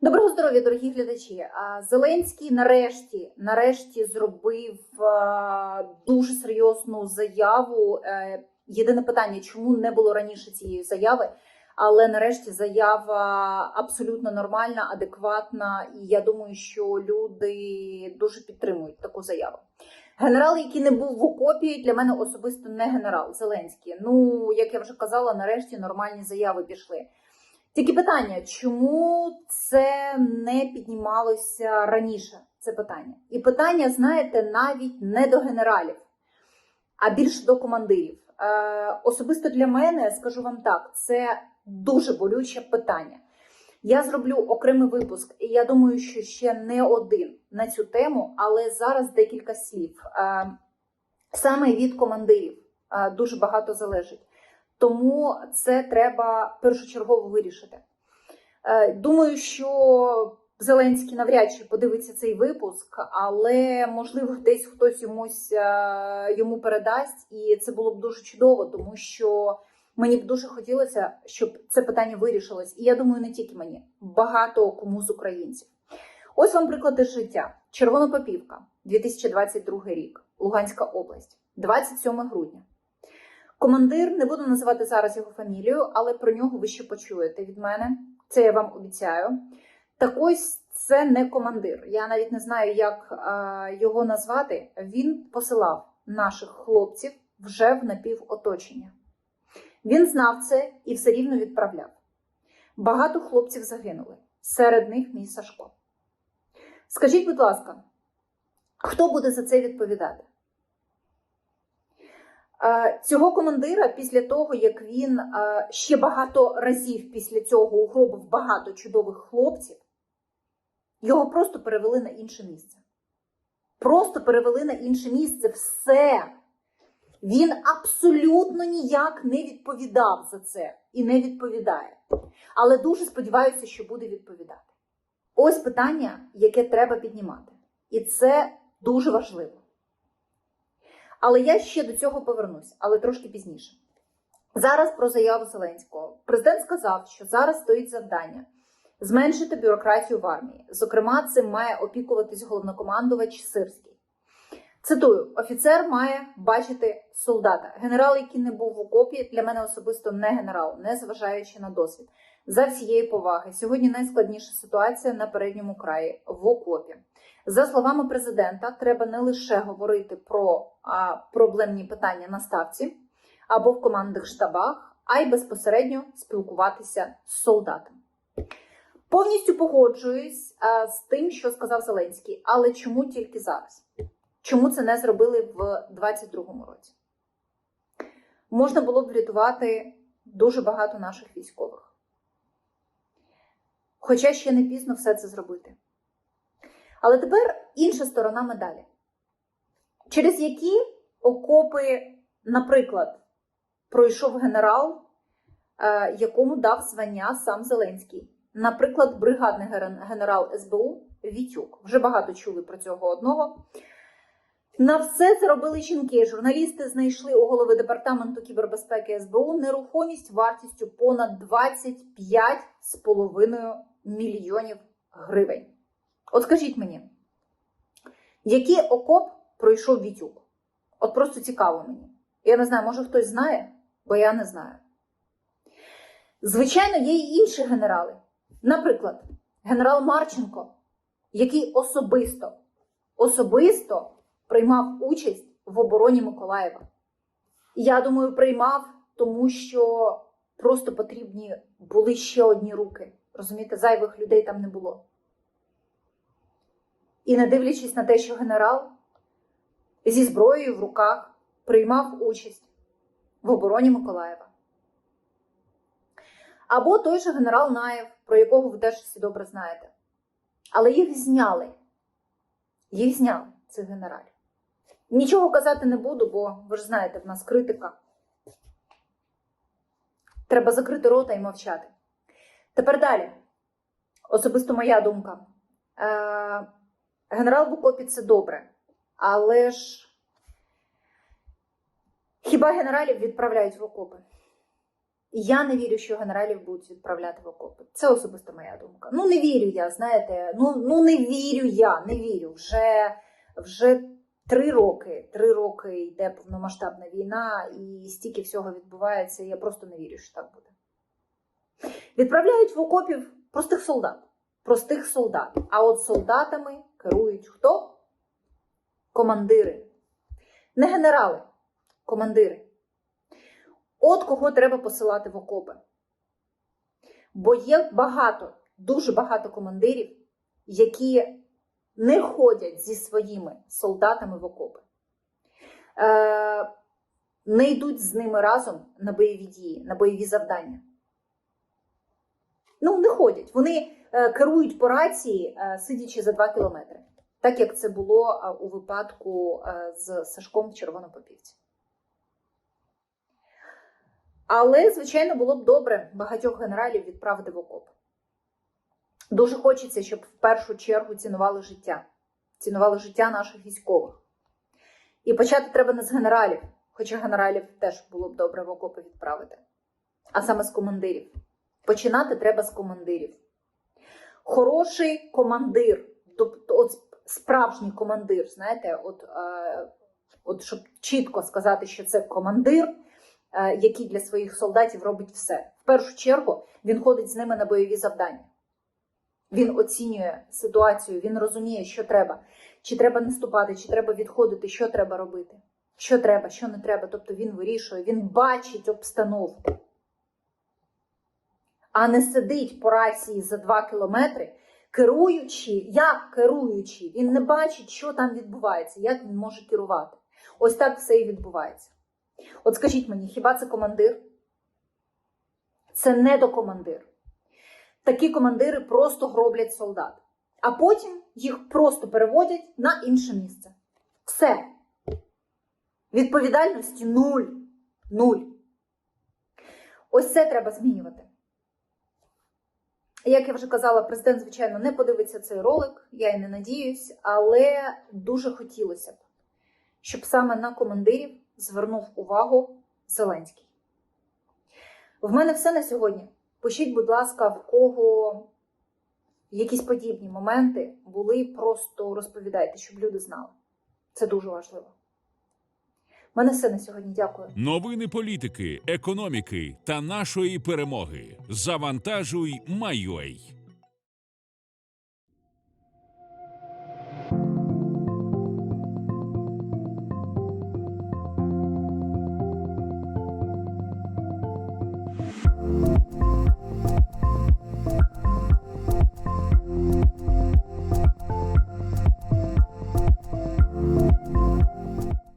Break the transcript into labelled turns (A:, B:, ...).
A: Доброго здоров'я, дорогі глядачі. Зеленський нарешті, нарешті зробив дуже серйозну заяву. Е, Єдине питання, чому не було раніше цієї заяви, але нарешті заява абсолютно нормальна, адекватна, і я думаю, що люди дуже підтримують таку заяву. Генерал, який не був в окопі, для мене особисто не генерал Зеленський. Ну, як я вже казала, нарешті нормальні заяви пішли. Тільки питання, чому це не піднімалося раніше? Це питання. І питання, знаєте, навіть не до генералів, а більше до командирів. Е, особисто для мене, скажу вам так, це дуже болюче питання. Я зроблю окремий випуск, і я думаю, що ще не один на цю тему, але зараз декілька слів. Е, саме від командирів е, дуже багато залежить. Тому це треба першочергово вирішити. Е, Думаю, що Зеленський навряд чи подивиться цей випуск, але можливо десь хтось йомусь е, йому передасть, і це було б дуже чудово, тому що мені б дуже хотілося, щоб це питання вирішилось. І я думаю, не тільки мені, багато кому з українців. Ось вам приклади життя: Червонопопівка, 2022 рік, Луганська область, 27 грудня. Командир, не буду називати зараз його фамілію, але про нього ви ще почуєте від мене. Це я вам обіцяю. Так ось це не командир. Я навіть не знаю, як е, його назвати. Він посилав наших хлопців вже в напівоточення. Він знав це і все рівно відправляв. Багато хлопців загинули. Серед них мій Сашко. Скажіть, будь ласка, хто буде за це відповідати? Е, Цього командира, після того, як він е, ще багато разів після цього угробив багато чудових хлопців, його просто перевели на інше місце. Просто перевели на інше місце все. Він абсолютно ніяк не відповідав за це і не відповідає. Але дуже сподіваюся, що буде відповідати. Ось питання, яке треба піднімати. І це дуже важливо. Але я ще до цього повернусь, але трошки пізніше. Зараз про заяву Зеленського. Президент сказав, що зараз стоїть завдання зменшити бюрократію в армії. Зокрема, цим має опікуватись головнокомандувач Сирський. Цитую: офіцер має бачити солдата. Генерал, який не був в окопі, для мене особисто не генерал, не зважаючи на досвід. За всієї поваги, сьогодні найскладніша ситуація на передньому краї в окопі. За словами президента, треба не лише говорити про а, проблемні питання на ставці або в командних штабах, а й безпосередньо спілкуватися з солдатами. Повністю погоджуюсь а, з тим, що сказав Зеленський, але чому тільки зараз? Чому це не зробили в 2022 році? Можна було б врятувати дуже багато наших військових. Хоча ще не пізно все це зробити. Але тепер інша сторона медалі. Через які окопи, наприклад, пройшов генерал, е, якому дав звання сам Зеленський. Наприклад, бригадний генерал СБУ Вітюк. Вже багато чули про цього одного. На все це робили жінки. Журналісти знайшли у голови департаменту кібербезпеки СБУ нерухомість вартістю понад 25,5 мільйонів гривень. От скажіть мені, який окоп пройшов Вітюк? От просто цікаво мені. Я не знаю, може хтось знає, бо я не знаю. Звичайно, є й інші генерали. Наприклад, генерал Марченко, який особисто, особисто приймав участь в обороні Миколаєва. Я думаю, приймав, тому що просто потрібні були ще одні руки. Розумієте, зайвих людей там не було. І не дивлячись на те, що генерал зі зброєю в руках приймав участь в обороні Миколаєва. Або той же генерал Наєв, про якого ви теж всі добре знаєте. Але їх зняли. Їх зняли, цих генералів. Нічого казати не буду, бо ви ж знаєте, в нас критика. Треба закрити рота і мовчати. Тепер далі. Особисто моя думка. Е, Генерал в окопі це добре, але ж хіба генералів відправляють в окопи? Я не вірю, що генералів будуть відправляти в окопи. Це особисто моя думка. Ну не вірю я, знаєте. Ну, ну не вірю я, не вірю. Вже, вже три роки, три роки йде повномасштабна війна, і стільки всього відбувається. Я просто не вірю, що так буде. Відправляють в окопів простих солдат. Простих солдат. А от солдатами керують хто? Командири. Не генерали, командири. От кого треба посилати в окопи. Бо є багато, дуже багато командирів, які не ходять зі своїми солдатами в окопи, е, не йдуть з ними разом на бойові дії, на бойові завдання. Ну, не ходять. Вони е, керують по рації, е, сидячи за 2 кілометри, так як це було е, у випадку з Сашком в Червонопопівці. Але, звичайно, було б добре багатьох генералів відправити в окоп. Дуже хочеться, щоб в першу чергу цінували життя, цінували життя наших військових. І почати треба не з генералів, хоча генералів теж було б добре в окопи відправити, а саме з командирів. Починати треба з командирів. Хороший командир, тобто от справжній командир, знаєте, от, е, от щоб чітко сказати, що це командир, е, який для своїх солдатів робить все. В першу чергу він ходить з ними на бойові завдання. Він оцінює ситуацію, він розуміє, що треба, чи треба наступати, чи треба відходити, що треба робити, що треба, що не треба. Тобто він вирішує, він бачить обстановку, а не сидить по рації за два кілометри, керуючи, як керуючи, він не бачить, що там відбувається, як він може керувати. Ось так все і відбувається. От скажіть мені, хіба це командир? Це не до командир. Такі командири просто гроблять солдат, а потім їх просто переводять на інше місце. Все. Відповідальності нуль. Нуль. Ось це треба змінювати. Як я вже казала, президент, звичайно, не подивиться цей ролик, я й не надіюсь, але дуже хотілося б, щоб саме на командирів звернув увагу Зеленський. В мене все на сьогодні. Пишіть, будь ласка, в кого якісь подібні моменти були, просто розповідайте, щоб люди знали. Це дуже важливо. Мене все на сьогодні. Дякую.
B: Новини політики, економіки та нашої перемоги. Завантажуй, майой.